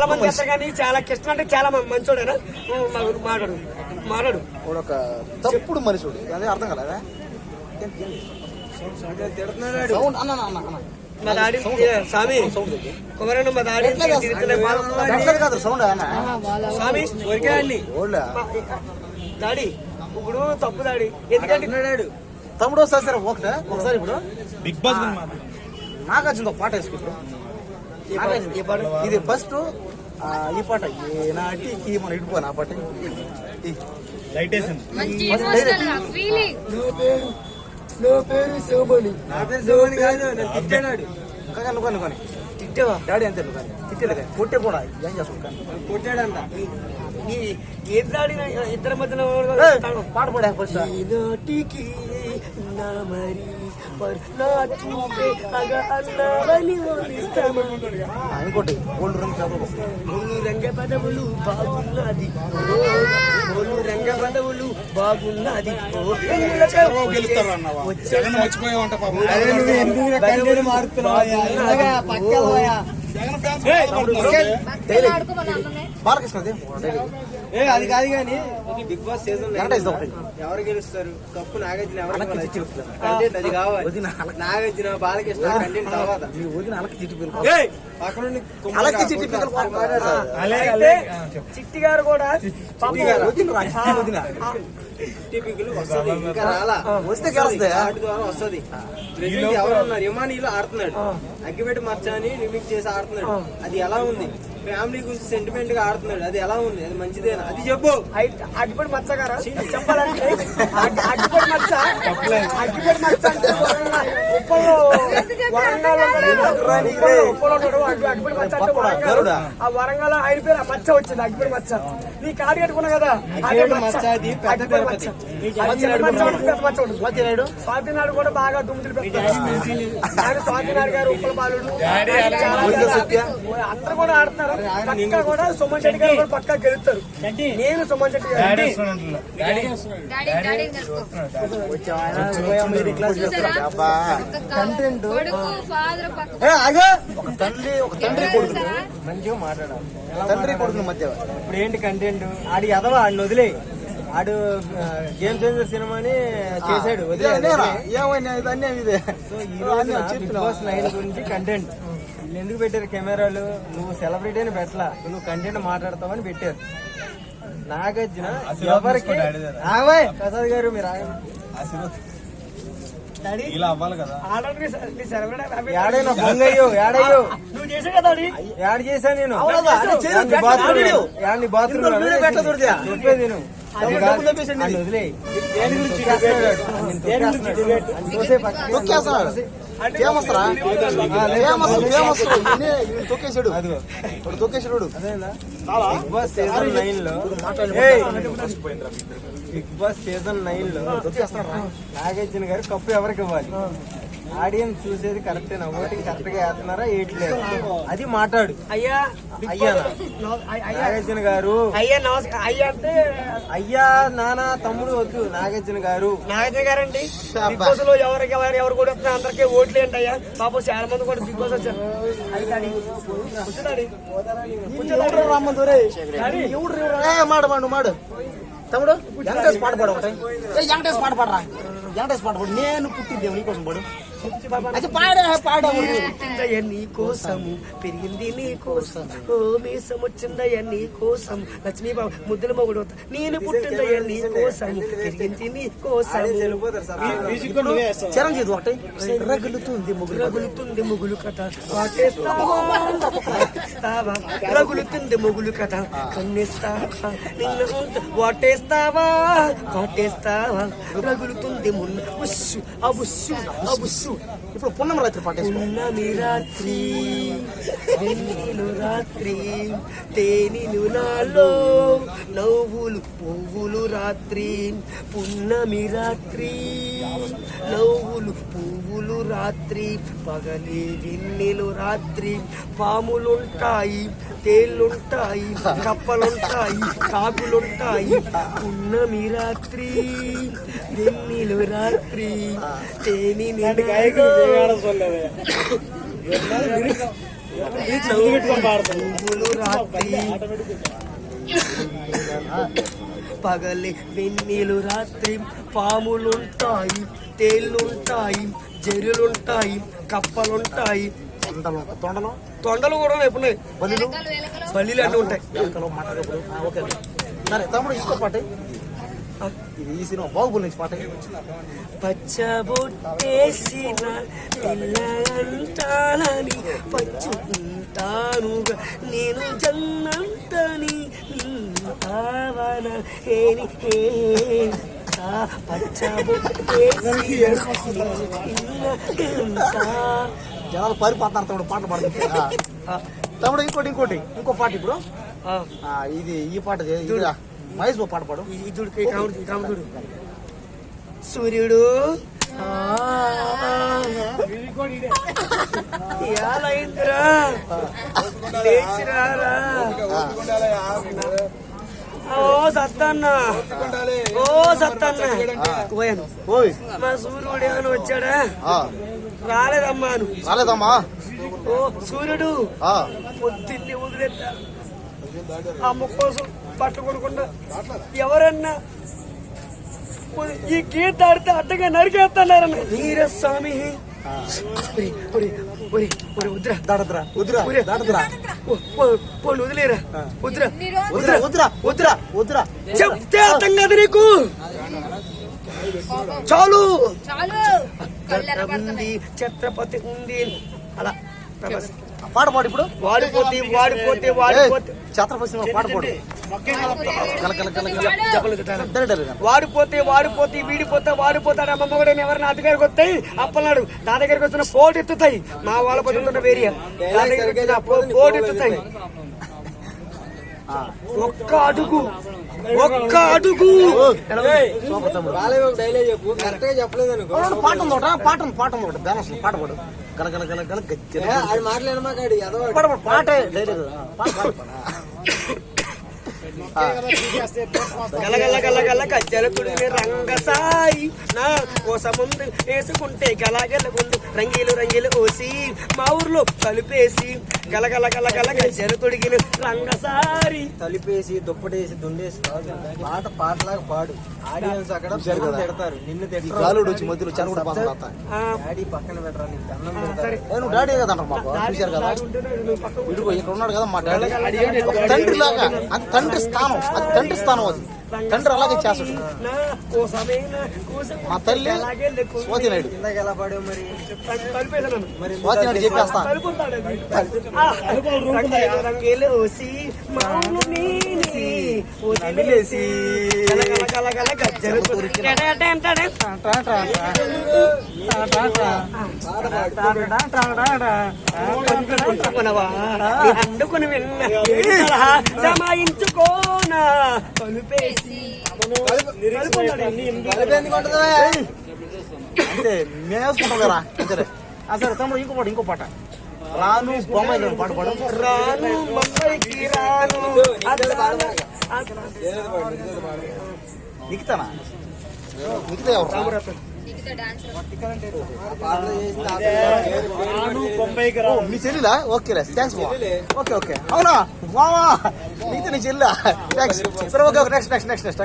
చాలా మంది చేస్తారు కానీ చాలా కృష్ణ అంటే చాలా మ- మంచోడేనా ఓ, మా- మాట్లాడు ఒక తప్పుడు మనుషుడు అదే అర్థం కదా మా దాడి స్వామి కుమరన్న మా దాడి కాదు సౌండ్ అన్న. స్వామి దాడి ఇప్పుడు తప్పు దాడి ఎందుకంటే తమ్ముడు వస్తా సరే ఒకటే ఒకసారి ఇప్పుడు. బిగ్ బాస్ నాగార్జున ఒక పాట వేసుకో ఇప్పుడు. నాగార్జున. ఈ పాట? ఇది ఫస్ట్ ఈ పాట. ఏ నాటికి మనం ఇటుపోను ఆ పాట. లైట్ నా పేరు నువ్వు కానీ తిట్టావా? డాడీ అంతే నువ్వు కానీ తిట్టేది కానీ కొట్టే కూడా ఏం చేస్తావు? కానీ కొట్టాడంట. ఇద్దరి మధ్యన పాట పాడే ఫస్ట్ ఈనాటికి నా మరి ఇంకోటి గోల్డ్ రంగ్ చదువు గోలు రంగ పదవులు బాగున్నది ఓ, గోలు రంగ పదవులు బాగున్నది ఓ, బాలకృష్ణది ఏ అది కాదు కానీ బిగ్ బాస్ సీజన్ ఎవరు గెలుస్తారు? కప్పు నాగార్జున కంటెంట్ అది కావాలి. నాగార్జున బాలకృష్ణ కంటెంట్ తర్వాత. చిట్టి గారు కూడా టీపీకులు వస్తుంది ఇంకా రాలా. వస్తే. వాటి ద్వారా వస్తుంది. ఎవరున్నారు? ఇమానీలో ఆడుతున్నాడు. అగ్గిపెట్టి మచ్చ అని రిమిక్ చేసి ఆడుతున్నాడు. అది ఎలా ఉంది? ఫ్యామిలీ గురించి సెంటిమెంట్గా ఆడుతున్నాడు. అది ఎలా ఉంది? అది మంచిదేనా? అది చెప్పు. అడ్డుపడి మచ్చ గారా? చెప్పాలంటే అడ్డు- అడ్డుపడి మచ్చ? అడ్డుపడి మచ్చ అంటే వరంగల్- ఉప్పల్లో వరంగల్ అడ్డుపడి మచ్చ అంటే వరంగల్. ఆ వరంగల్ ఆయన పేరు ఆ మచ్చ వచ్చింది అడ్డుపడి మచ్చ. నీ కాడి కట్టుకున్నా కదా? మచ్చ. అడ్డుపడి మచ్చ. అది చిన్న మచ్చ ఉంటుంది, పెద్ద మచ్చ ఉంటుంది. స్వాతినాయుడు స్వాతినాడు కూడా బాగా దుమ్ములు ఆయన స్వాతినాడు గారు ఉప్పల బాలుడు. అందరూ కూడా ఆడుతున్నారు. పక్కా కూడా సుమన్ శెట్టి గారు కూడా పక్కా గెలుస్తారు. నేను సుమన్ శెట్టి గారు కంటెంట్. ఒక తండ్రి ఒక తండ్రి కొడుకు? మంచిగా మాట్లాడాలి. తండ్రి కొడుకుల మధ్య. ఇప్పుడు ఏంటి కంటెంట్? ఆడి ఎదవా ఆడిని వదిలే. ఆడు గేమ్ చేంజర్ సినిమాని చేశాడు వదిలే? ఏమైనా ఇది అన్నీ ఇదే. సో ఈ రోజు బిగ్ బాస్ నైన్ గురించి కంటెంట్. ఎందుకు పెట్టారు కెమెరాలు? నువ్వు సెలబ్రిటీ అని పెట్టలా. నువ్వు కంటెంట్ మాట్లాడతావని పెట్టారు. నాగార్జున ఎవరికి? ప్రసాద్ గారు మీరు ఇలా అవ్వాలి కదా. ఏడయ్యో నువ్వు చేసే కదా యాడ్ చేశా నేను? యాడ్ని బాత్రూమ్. చెప్పేది నేను ఫేమస్ రా ఫేమస్ ఫేమస్. తొక్కేసాడు? బిగ్ బాస్ సీజన్ నైన్లో! బిగ్ బాస్ సీజన్ నైన్లో నాగార్జున గారు కప్పు ఎవరికి ఇవ్వాలి? ఆడియన్స్ చూసేది కరెక్టేనా ఓటింగ్ కరెక్ట్గా వేస్తున్నారా వేయట్లేదు అది మాట్లాడు. అయ్యా అయ్య- నాగార్జున గారు. అయ్యా నమస్కారం అయ్యా అంటే అయ్యా నాన్న తమ్ముడు వద్దు నాగార్జున గారు. నాగార్జున గారండి. బిగ్ బాస్లో ఎవరికి ఎవరు ఎవరు కూడా అందరికీ ఓట్లు ఏంటి అయ్యా పాపం చాలా మంది కూడా బిగ్ బాస్ వచ్చారు. మాడు మాడు మాడు. తమ్ముడు వెంకటేష్ పాట పాడు ఒకటి. వెంకటేష్ పాట పాడరా. వెంకటేష్ పాట పాడు. నేను నీకోసం పాడు అది పాడే పాడే. పుట్టిందయ్య నీ కోసము పెరిగింది నీ కోసం. ఓ మీసం వచ్చిందయ్య నీ కోసం. లక్ష్మీ బాబు ముద్దుల మొగుడు అవుతా. నేను పుట్టిందయ్య నీ కోసం పెరిగింది నీ కోసం. చిరంజీవి ఒకటి. రగులుతుంది ముగ్గురు రగులుతుంది ముగులు కథ. వాటేస్తావా? రగులుతుంది ముగులు కథ. కన్నిస్తావా? నిన్ను వాటేస్తావా? వాటేస్తావా రగులుతుంది మున్న. ఉస్సు అబుస్సు అబుస్సు ఇప్పుడు పున్నమ రాత్రి పాట పున్నమి రాత్రి రాత్రి నాలో నవ్వులు పువ్వులు రాత్రి పున్నమి రాత్రి నవ్వులు పువ్వులు రాత్రి పగలే వెన్నెలు రాత్రి పాములుంటాయి తేళ్ళుంటాయి కప్పలుంటాయి కాకులుంటాయి పున్నమి రాత్రి. వెన్నెలు రాత్రి తేనె పువ్వులు రాత్రి. పగలి వెన్నీలు రాత్రి పాములుంటాయి తేళ్ళుంటాయి జరులుంటాయి కప్పలుంటాయి. తొండలు తొండలు? తొండలు కూడా ఎప్పుడు బలిలు బల్లీలు? అన్నీ ఉంటాయి. సరే తమ్ముడు ఇంకో పాట. ఇది ఈ సినిమా బాహుబలి నుంచి పాట పచ్చబొట్టేసిన పిల్లంటానని పచ్చుకుంటానుగా. నేను జన్నంతని కావన ఏని పచ్చబొట్టేసిన జనాలు పారిపోతున్నారు తమ్ముడు పాటలు పాడుతుంటే ఆ. తమ్ముడు ఇంకోటి ఇంకోటి ఇంకో పాట ఇప్పుడు. ఆ, ఇది ఈ పాట మహేష్ బాబు పాట పాడు. చూడు సూర్యుడు. ఓ సత్తన్న. ఓ సత్తన్న. పోయాను. మా సూర్యుడు ఏమైనా వచ్చాడా? ఆ, రాలేదమ్మా ఓ సూర్యుడు. పొద్దున్నే వదిలేద్దా? ఆ ముక్కోసం. పట్టుకోకుండా ఎవరన్నా పోయి ఈ గీత ఆడితే అడ్డగా నరికేస్తున్నారన్న దాడద్రా దాడద్రా వదిలేరా. వద్దురా. వద్దురా చెప్తే అర్థం కాదు నీకు. చాలు. ఉంది ఛత్రపతి ఉంది. అలా. పాట పాడు ఇప్పుడు. వాడిపోతే వాడిపోతే వాడిపోతే. ఛత్రపతి పాట పాడు. వాడిపోతే వాడిపోతే వీడిపోతే వాడిపోతాడు అమ్మమ్మ కూడా ఎవరు నా దగ్గరకు వస్తాయి అప్పన్నాడు నా దగ్గరకు వస్తున్న పోటు ఎత్తుతాయి. మా వాళ్ళ పదుతున్న వేరియా నా దగ్గరకు వచ్చిన పోటు ఎత్తుతాయి. ఒక్క అడుగు. ఒక్క అడుగు. పాట ఒకట పాట పాట బ్యాలెన్స్ పాట పాడు. గల గల గల ఆడు ఎదవాడు పాట పాడు పాటే పాట పాడు. గలగల గలగల రంగసాయి నా కోసముందు వేసుకుంటే గలగలగుండు రంగీలు రంగీలు మా ఊర్లో కలిపేసి గలగల గలగల గజ్జల తొడిగిన రంగ సారి తలిపేసి దుప్పటేసి దున్నేసి కాదు. పాట పాటలాగా పాడు. ఆడియన్స్ అక్కడ? తిడతారు నిన్ను తిడతారు గాలుడు వచ్చి మధ్యలో చెరువు కూడా డాడీ పక్కన పెట్టరా నీకు దండం పెడతారు. డాడీ కదా మాకు? చూశారు కదా? ఇదిగో ఇక్కడ ఉన్నాడు కదా మా డాడీ. తండ్రి లాగా అది తండ్రి స్థానం అది తండ్రి స్థానం అది. తండ్రి అలాగే చేస్తాడు. మా తల్లి అలాగే లెక్కు. స్వాతి నాయుడు. ఇందాక ఎలా పాడావు మరి? తలు- తలుపేసాను. స్వాతి నాయుడు చెప్పేస్తా. వదిలేసి అందుకుని మేసుకుంటాం కదా అంతే ఆ సరే తమ్ముడు ఇంకో పాట ఇంకో పాట. రాను బొమ్మాయి గారు పాట పాడు రాను. మమ్మల్కి రాను నిఖితానా నిఖిత ఎవరు మీ చెల్లిలా? Okay thanks okay okay. అవునా? మామా నిఖిత నీ చెల్లా థ్యాంక్స్ సరే okay next next next next